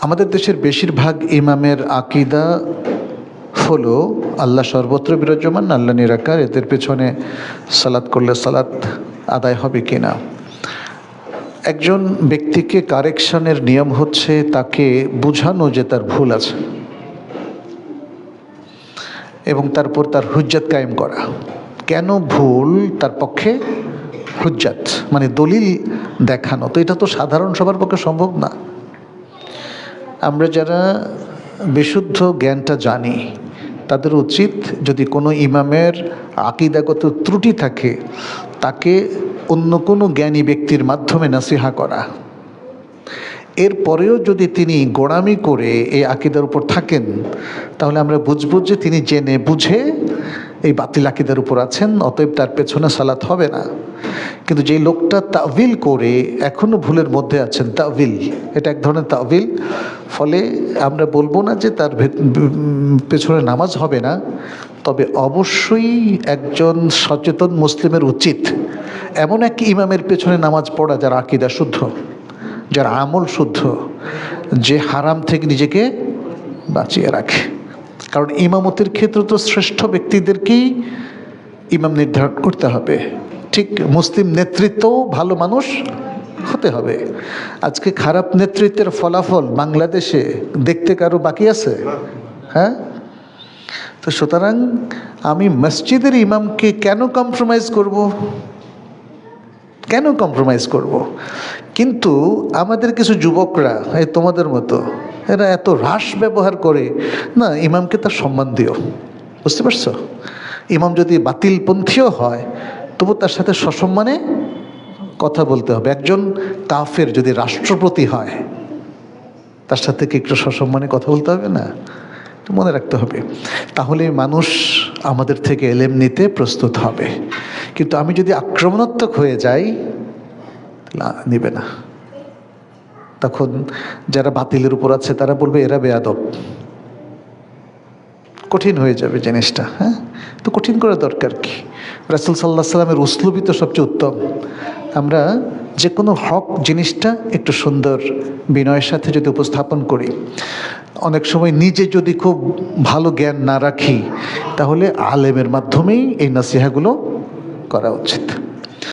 আমাদের দেশের বেশিরভাগ ইমামের আকিদা হলো আল্লাহ সর্বত্র বিরাজমান, আল্লাহ নিরাকার। এদের পেছনে সালাত করলে সালাত আদায় হবে কিনা? একজন ব্যক্তিকে কারেকশনের নিয়ম হচ্ছে তাকে বোঝানো যে তার ভুল আছে এবং তারপর তার হুজ্জাত কায়েম করা। কেন ভুল? তার পক্ষে হুজ্জাত মানে দলিল দেখানো। তো এটা তো সাধারণ সবার পক্ষে সম্ভব না। আমরা যারা বিশুদ্ধ জ্ঞানটা জানি, তাদের উচিত যদি কোনো ইমামের আকিদাগত ত্রুটি থাকে, তাকে অন্য কোনো জ্ঞানী ব্যক্তির মাধ্যমে নাসিহা করা। এরপরেও যদি তিনি গোড়ামি করে এই আকিদার উপর থাকেন, তাহলে আমরা বুঝব যে তিনি জেনে বুঝে এই বাতিল আকিদার উপর আছেন, অতএব তার পেছনে সালাত হবে না। কিন্তু যেই লোকটা তাবিল করে এখনও ভুলের মধ্যে আছেন তাবিল এটা এক ধরনের তাবিল ফলে আমরা বলব না যে তার পেছনে নামাজ হবে না, তবে অবশ্যই একজন সচেতন মুসলিমের উচিত। এমন এক ইমামের পেছনে নামাজ পড়া যার আকিদা শুদ্ধ, যার আমল শুদ্ধ, যে হারাম থেকে নিজেকে বাঁচিয়ে রাখে। কারণ ইমামতির ক্ষেত্রে তো শ্রেষ্ঠ ব্যক্তিদেরকেই ইমাম নির্ধারণ করতে হবে। ঠিক মুসলিম নেতৃত্বও ভালো মানুষ হতে হবে। আজকে খারাপ নেতৃত্বের ফলাফল বাংলাদেশে দেখতে কারও বাকি আছে? হ্যাঁ? তো সুতরাং আমি মসজিদের ইমামকে কেন কম্প্রোমাইজ করব? কেন কম্প্রোমাইজ করব। কিন্তু আমাদের কিছু যুবকরা, এই তোমাদের মতো, এরা এত হ্রাস ব্যবহার করে, না, ইমামকে তার সম্মান দিও। বুঝতে পারছ? ইমাম যদি বাতিলপন্থীও হয় তবু তার সাথে সসম্মানে কথা বলতে হবে। একজন কাফের যদি রাষ্ট্রপতি হয়, তার সাথে কি একটু সসম্মানে কথা বলতে হবে? না মনে রাখতে হবে। তাহলে মানুষ আমাদের থেকে এলেম নিতে প্রস্তুত হবে। কিন্তু আমি যদি আক্রমণাত্মক হয়ে যাই নিবে না। তখন যারা বাতিলের উপর আছে, তারা বলবে, এরা বেয়াদব। কঠিন হয়ে যাবে জিনিসটা হ্যাঁ? তো কঠিন করা দরকার কি? রাসুল সাল্লাহ সাল্লামের উসলুবই তো সবচেয়ে উত্তম। আমরা যে কোনো হক জিনিসটা একটু সুন্দর বিনয়ের সাথে যদি উপস্থাপন করি, অনেক সময় নিজে যদি খুব ভালো জ্ঞান না রাখি, তাহলে আলেমের মাধ্যমেই এই নাসিহাগুলো করা উচিত।